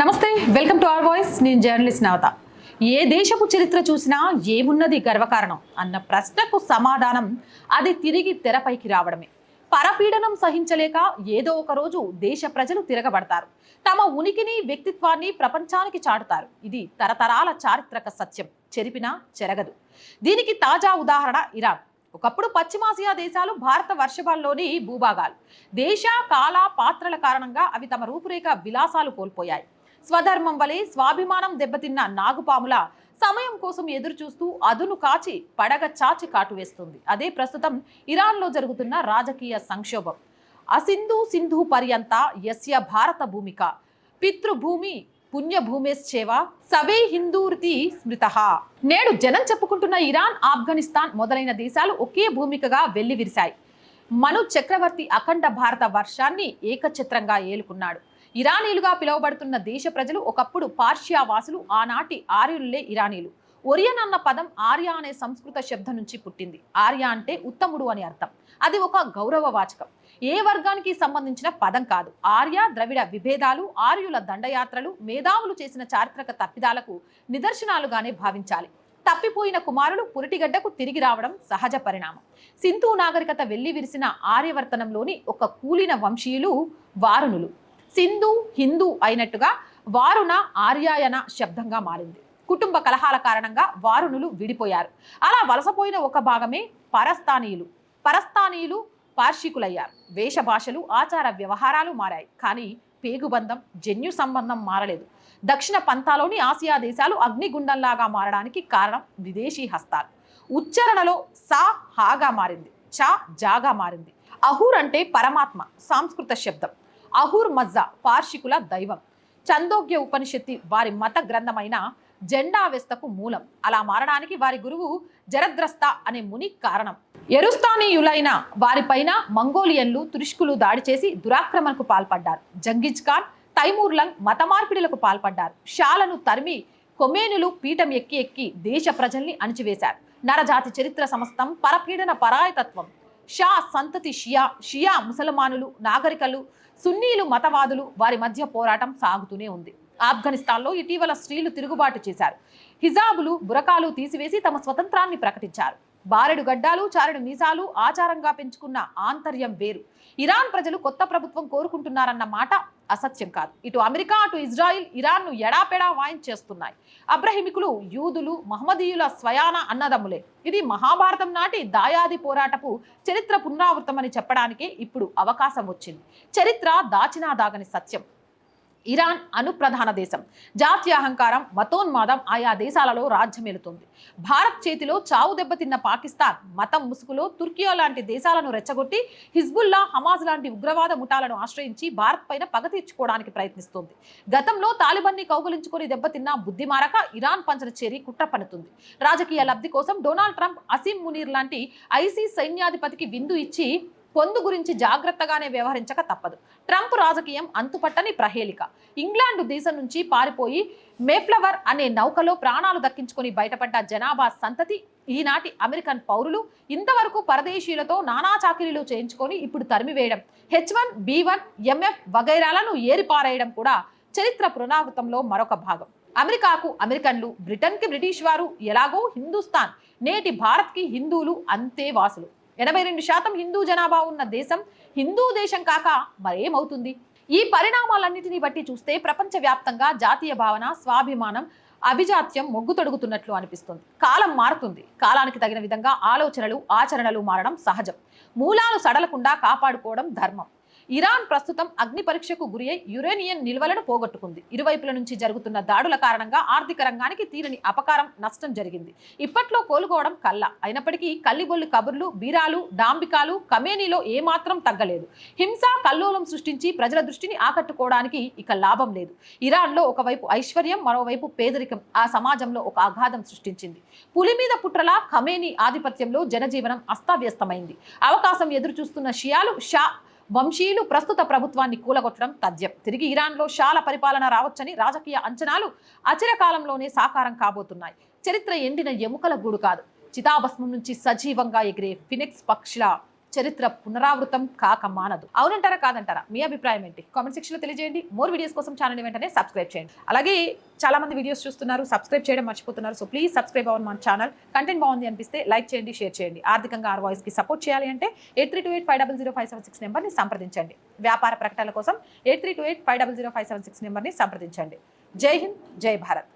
నమస్తే welcome to R voice. నేను journalist Navata. ఏ దేశపు చరిత్ర చూసినా ఏమున్నది గర్వకారణం అన్న ప్రశ్నకు సమాధానం అది తిరిగి తెరపైకి రావడమే. పరపీడనం సహించలేక ఏదో ఒక రోజు దేశ ప్రజలు తిరగబడతారు. తమ ఉనికిని వ్యక్తిత్వాన్ని ప్రపంచానికి చాటుతారు. ఇది తరతరాల చారిత్రక సత్యం. చెరిపినా చెరగదు. దీనికి తాజా ఉదాహరణ ఇరాన్. ఒకప్పుడు పశ్చిమాసియా దేశాలు భారత వర్షభాల్లోని భూభాగాలు. దేశ కాల పాత్రల కారణంగా అవి తమ రూపురేఖ విలాసాలు కోల్పోయాయి. స్వధర్మం వలె స్వాభిమానం దెబ్బతిన్న నాగుపాముల సమయం కోసం ఎదురు చూస్తూ అదును కాచి పడగ చాచి కాటువేస్తుంది అదే ప్రస్తుతం ఇరాన్లో జరుగుతున్న రాజకీయ సంక్షోభం. అసింధు సింధు పర్యంత యస్య భారత భూమిక. పితృభూమి పుణ్యభూమేశ్చేవ సవే హిందూర్తి స్మృత. నేడు జనం చెప్పుకుంటున్న ఇరాన్ ఆఫ్ఘనిస్తాన్ మొదలైన దేశాలు ఒకే భూమికగా వెల్లివిరిశాయి. మను చక్రవర్తి అఖండ భారత వర్షాన్ని ఏకఛత్రంగా ఏలుకున్నాడు. ఇరానీలుగా పిలువబడుతున్న దేశ ప్రజలు ఒకప్పుడు పార్షియా వాసులు ఆనాటి ఆర్యులే ఇరానీలు. ఒరియన్ అన్న పదం ఆర్య అనే సంస్కృత శబ్దం నుంచి పుట్టింది. ఆర్య అంటే ఉత్తముడు అని అర్థం. అది ఒక గౌరవ వాచకం. ఏ వర్గానికి సంబంధించిన పదం కాదు. ఆర్య ద్రవిడ విభేదాలు ఆర్యుల దండయాత్రలు మేధావులు చేసిన చారిత్రక తప్పిదాలకు నిదర్శనాలుగానే భావించాలి. తప్పిపోయిన కుమారులు పురిటిగడ్డకు తిరిగి రావడం సహజ పరిణామం. సింధు నాగరికత వెళ్ళి విరిసిన ఆర్యవర్తనంలోని ఒక కూలిన వంశీయులు వారుణులు. సింధు హిందూ అయినట్టుగా వారుణ ఆర్యాయన శబ్దంగా మారింది. కుటుంబ కలహాల కారణంగా వారుణులు విడిపోయారు. అలా వలసపోయిన ఒక భాగమే పరస్థానీయులు. పరస్థానీయులు పార్షికులయ్యారు వేష భాషలు ఆచార వ్యవహారాలు మారాయి. కానీ పేగుబంధం జన్యు సంబంధం మారలేదు. దక్షిణ పంతాలోని ఆసియా దేశాలు అగ్నిగుండంలాగా మారడానికి కారణం విదేశీ హస్తాలు. ఉచ్చారణలో సా హాగా మారింది. చా జాగా మారింది. అహూర్ అంటే పరమాత్మ సాంస్కృత శబ్దం. అహూర్ మజ్జా పార్షికుల దైవం. చందోగ్య ఉపనిషత్తి వారి మత గ్రంథమైన జెండావెస్తకు మూలం. అలా మారడానికి వారి గురువు జరద్రస్త అనే ముని కారణం. ఎరుస్తానీయులైన వారిపైన మంగోలియన్లు తురుష్కులు దాడి చేసి దురాక్రమణకు పాల్పడ్డారు. జంగిజ్ ఖాన్ తైమూర్లంగ్ మత మార్పిడులకు పాల్పడ్డారు. షాలను తరిమి కొమేనులు పీఠం ఎక్కి ఎక్కి దేశ ప్రజల్ని అణిచివేశారు. నరజాతి చరిత్ర సమస్తం పరపీడన పరాయతత్వం. షా సంతతి షియా షియా ముసల్మానులు నాగరికలు సున్నీలు మతవాదులు వారి మధ్య పోరాటం సాగుతూనే ఉంది. ఆఫ్ఘనిస్తాన్లో ఇటీవల స్త్రీలు తిరుగుబాటు చేశారు. హిజాబులు బురకాలు తీసివేసి తమ స్వతంత్రాన్ని ప్రకటించారు. బారెడు గడ్డాలు చారెడు మీసాలు ఆచారంగా పెంచుకున్న ఆంతర్యం వేరు. ఇరాన్ ప్రజలు కొత్త ప్రభుత్వం కోరుకుంటున్నారన్న మాట అసత్యం కాదు. ఇటు అమెరికా అటు ఇజ్రాయిల్ ఇరాన్ను ఎడాపెడా వాయించేస్తున్నాయి అబ్రహిమికులు యూదులు మహమ్మదీయుల స్వయాన అన్నదమ్ములే. ఇది మహాభారతం నాటి దాయాది పోరాటపు చరిత్ర పునరావృతమని చెప్పడానికి ఇప్పుడు అవకాశం వచ్చింది. చరిత్ర దాచినా దాగని సత్యం. ఇరాన్ అనుప్రధాన దేశం. జాతీయ అహంకారం మతోన్మాదం ఆయా దేశాలలో రాజ్యమేలుతుంది. భారత్ చేతిలో చావు దెబ్బతిన్న పాకిస్తాన్ మతం ముసుగులో తుర్కియా లాంటి దేశాలను రెచ్చగొట్టి హిజ్బుల్లా హమాజ్ లాంటి ఉగ్రవాద ముఠాలను ఆశ్రయించి భారత్ పైన పగ తీర్చుకోవడానికి ప్రయత్నిస్తోంది. గతంలో తాలిబన్ని కౌగులించుకొని దెబ్బతిన్న బుద్ధి మారక ఇరాన్ పంచన చేరి కుట్ర పన్నుతుంది. రాజకీయ లబ్ధి కోసం డొనాల్డ్ ట్రంప్ అసీం మునీర్ లాంటి ఐసీ సైన్యాధిపతికి విందు ఇచ్చి పొందు గురించి జాగ్రత్తగానే వ్యవహరించక తప్పదు. ట్రంప్ రాజకీయం అంతుపట్టని ప్రహేళిక. ఇంగ్లాండ్ దేశం నుంచి పారిపోయి మేఫ్లవర్ అనే నౌకలో ప్రాణాలు దక్కించుకొని బయటపడ్డ జనాభా సంతతి ఈనాటి అమెరికన్ పౌరులు ఇంతవరకు పరదేశీయులతో నానా చాకిరీలు చేయించుకొని ఇప్పుడు తరిమివేయడం H one B one MF వగైరాలను ఏరిపారేయడం కూడా చరిత్ర పునరావృతంలో మరొక భాగం. అమెరికాకు అమెరికన్లు బ్రిటన్కి బ్రిటిష్ వారు ఎలాగో హిందుస్థాన్ నేటి భారత్కి హిందువులు అంతే వాసులు. ఎనభై రెండు శాతం హిందూ జనాభా ఉన్న దేశం హిందూ దేశం కాక మరేమవుతుంది? ఈ పరిణామాలన్నిటినీ బట్టి చూస్తే ప్రపంచవ్యాప్తంగా జాతీయ భావన స్వాభిమానం అభిజాత్యం మొగ్గు తొడుగుతున్నట్లు అనిపిస్తుంది. కాలం మారుతుంది. కాలానికి తగిన విధంగా ఆలోచనలు ఆచరణలు మారడం సహజం. మూలాలు సడలకుండా కాపాడుకోవడం ధర్మం. ఇరాన్ ప్రస్తుతం అగ్ని పరీక్షకు గురి అయి యురేనియన్ నిల్వలను పోగొట్టుకుంది. ఇరువైపుల నుంచి జరుగుతున్న దాడుల కారణంగా ఆర్థిక రంగానికి తీరని అపకారం నష్టం జరిగింది. ఇప్పట్లో కోలుకోవడం కల్ల. అయినప్పటికీ కల్లిబొల్లి కబుర్లు బీరాలు డాంబికాలు కమేనీలో ఏమాత్రం తగ్గలేదు. హింస కల్లోలం సృష్టించి ప్రజల దృష్టిని ఆకట్టుకోవడానికి ఇక లాభం లేదు. ఇరాన్లో ఒకవైపు ఐశ్వర్యం మరోవైపు పేదరికం. ఆ సమాజంలో ఒక అగాధం సృష్టించింది. పులి మీద పుట్రలా ఖమేనీ ఆధిపత్యంలో జనజీవనం అస్తవ్యస్తమైంది. అవకాశం ఎదురు చూస్తున్న షియాలు షా వంశీయులు ప్రస్తుత ప్రభుత్వాన్ని కూలగొట్టడం తథ్యం. తిరిగి ఇరాన్లో షాల పరిపాలన రావచ్చని రాజకీయ అంచనాలు అచిరకాలంలోనే సాకారం కాబోతున్నాయి. చరిత్ర ఎండిన ఎముకల గూడు కాదు. చితాభస్మం నుంచి సజీవంగా ఎగిరే ఫినిక్స్ పక్షుల చరిత్ర పునరావృతం కాక మానదు. అవునంటారా కాదంటారా? మీ అభిప్రాయం ఏంటి? కామెంట్ సెక్షన్లో తెలియజేయండి. మోర్ వీడియోస్ కోసం ఛానల్ వెంటనే సబ్స్క్రైబ్ చేయండి. అలాగే చాలా మంది వీడియోస్ చూస్తున్నారు సబ్స్క్రైబ్ చేయడం మర్చిపోతున్నారు. సో ప్లీజ్ సబ్స్క్రైబ్ అవ్వండి మన ఛానల్. కంటెంట్ బాగుంది అనిపిస్తే లైక్ చేయండి షేర్ చేయండి. ఆర్థికంగా ఆర్ వాయిస్కి సపోర్ట్ చేయాలి అంటే eight three two eight five double zero five seven six నెంబర్ని సంప్రదించండి. వ్యాపార ప్రకటనల కోసం eight three two eight five double zero five seven six నెంబర్ని సంప్రదించండి. జై హింద్ జై భారత్.